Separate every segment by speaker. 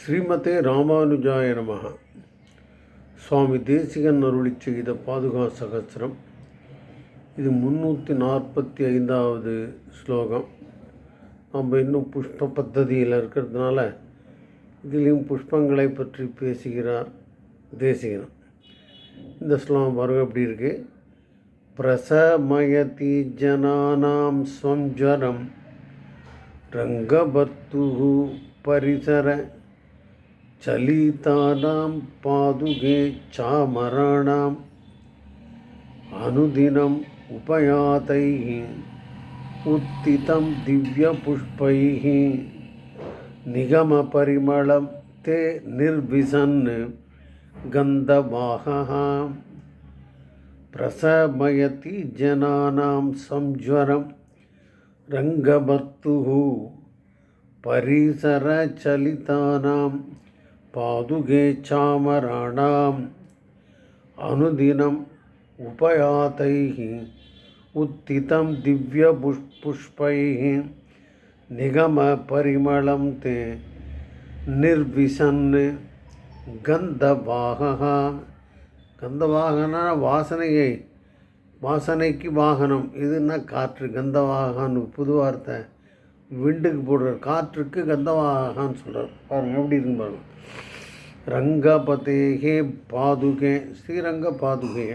Speaker 1: ஸ்ரீமதே ராமானுஜாய நமக. சுவாமி தேசிகன் அருளி செய்த பாதுகா சகசிரம். இது முந்நூற்றி நாற்பத்தி ஐந்தாவது ஸ்லோகம். நம்ம இன்னும் புஷ்ப பத்ததியில் இருக்கிறதுனால இதிலையும் புஷ்பங்களை பற்றி பேசுகிறார் தேசிகன். இந்த ஸ்லோகம் வரும் எப்படி இருக்குது பிரசமயதி ஜனானாம் ஸ்வம் ஜரம் ரங்கபர்த்து பரிசர चलितानां पादुके चामराणाम् अनुदिनम् उपयातैः उत्थितं दिव्यपुष्पैः निगमपरिमलं ते निर्विसन् गन्धवाहः। प्रसमयति जनानां संज्वरं रङ्गभर्तुः परिसरचलितानां पादुके चामराणाम् अनुदिनम् उपयातैः उत्थितं दिव्यपुष्पैः निगमपरिमलं ते निर्विशन् கந்தவாகா கந்தவாகனா வாசனையை வாசனைக்கு வாகனம் இதுன்னா காற்று கந்தவாகான்னு புது வார்த்தை விண்டுக்கு போடுற காற்றுக்கு கந்தவாகான்னு சொல்கிறார் பாருங்கள் எப்படி இருக்கு பாருங்க. ரங்கபதேகே பாதுகே ஸ்ரீரங்க பாதுகே.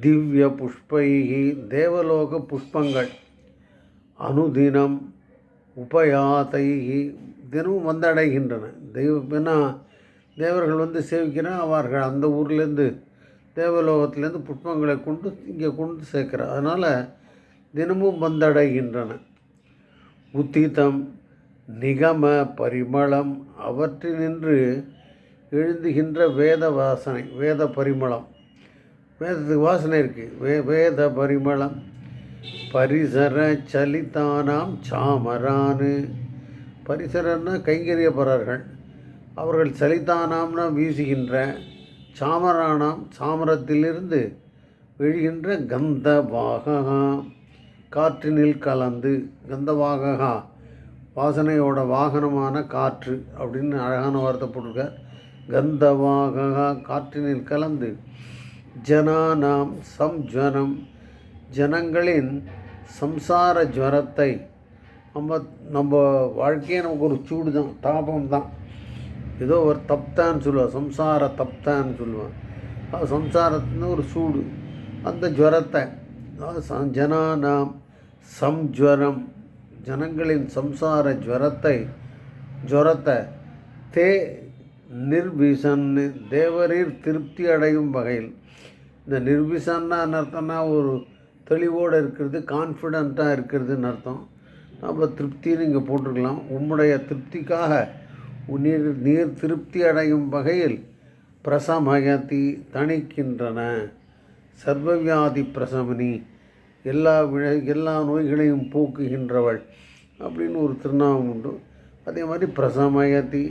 Speaker 1: திவ்ய புஷ்பைகி தேவலோக புஷ்பங்கள். அனுதினம் உபயாதைகி தினமும் வந்தடைகின்றன. தெய்வம் ஏன்னா தேவர்கள் வந்து சேவிக்கிறேன் அவர்கள் அந்த ஊர்லேருந்து தேவலோகத்திலேருந்து புஷ்பங்களை கொண்டு இங்கே கொண்டு சேர்க்கிறார். அதனால் தினமும் வந்தடைகின்றன. உத்திதம் நிகம பரிமளம் அவற்றினின்று எழுந்துகின்ற வேத வாசனை வேத பரிமளம். வேதத்துக்கு வாசனை இருக்குது வே வேத பரிமளம். பரிசர சலிதானாம் சாமரானு. பரிசரன்னா கைங்கரியப்பரர்கள். அவர்கள் சலிதானாம்னா வீசுகின்ற சாமரானாம் சாமரத்திலிருந்து விழுகின்ற கந்த வாககா காற்றினில் கலந்து கந்தவாககா வாசனையோட வாகனமான காற்று அப்படின்னு அழகான வார்த்தை போட்டிருக்கார். கந்தவாகா காற்றினில் கலந்து. ஜனானாம் சம்ஜனம் ஜனங்களின் சம்சார ஜுவரத்தை. நம்ம நம்ம வாழ்க்கையே நமக்கு ஒரு சூடு தான் தாபம் தான் ஏதோ ஒரு தப்தான்னு சொல்லுவாள் சம்சார தப்தான்னு சொல்லுவான் சம்சாரத்துன்னு ஒரு சூடு. அந்த ஜுவரத்தை ஜனானாம் சம்ஜுவரம். ஜனங்களின் சம்சார ஜுவரத்தை ஜுவரத்தை தே நிர்விசன்னு தேவரீர் திருப்தி அடையும் வகையில். இந்த நிர்விசன்னா அர்த்தம்னா ஒரு தெளிவோடு இருக்கிறது கான்ஃபிடண்ட்டாக இருக்கிறதுன்னு அர்த்தம். நம்ம திருப்தின்னு இங்கே போட்டிருக்கலாம் உம்முடைய திருப்திக்காக நீர் நீர் திருப்தி அடையும் வகையில் பிரசமயத்தி தணிக்கின்றன. சர்வவியாதி பிரசமனி. எல்லா விழ எல்லா நோய்களையும் போக்குகின்றவள் அப்படின்னு ஒரு திருநாமம் உண்டு. அதே மாதிரி பிரசமயதி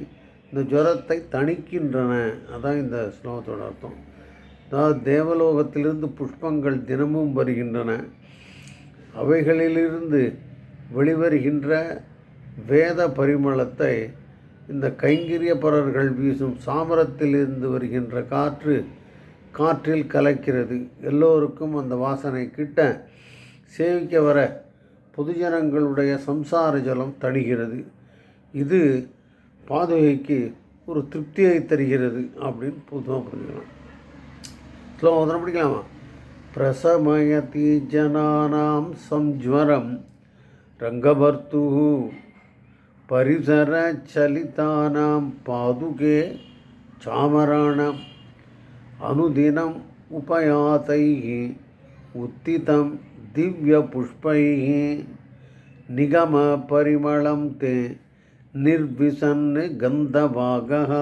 Speaker 1: இந்த ஜுரத்தை தணிக்கின்றன. அதான் இந்த ஸ்லோகத்தோட அர்த்தம். அதாவது தேவலோகத்திலிருந்து புஷ்பங்கள் தினமும் வருகின்றன. அவைகளிலிருந்து வெளிவருகின்ற வேத பரிமளத்தை இந்த கைங்கரியப்பரர்கள் வீசும் சாமரத்திலிருந்து வருகின்ற காற்று காற்றில் கலக்கிறது. எல்லோருக்கும் அந்த வாசனை கிட்ட சேவிக்க வர பொதுஜனங்களுடைய சம்சார ஜலம் தணிகிறது. இது பாதுகைக்கு ஒரு திருப்தியை தருகிறது அப்படின்னு பொதுவாக புரிஞ்சுக்கலாம். ஸ்லோகம் படிக்கலாமா? பிரசமயதி ஜனானாம் சம்ஜ்வரம் ரங்கபர்த்து பரிசர சலிதானாம் பாதுகே சாமராணம் அனுதினம் உபயாத்தை உத்திதம் दिव्यपुष्पैः निगमपरिमलं ते நிர்விசன் கந்தவாகா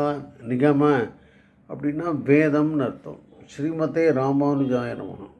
Speaker 1: நிகம அப்படின்னா வேதம்னு அர்த்தம் ஸ்ரீமதே ராமானுஜாய நமகம்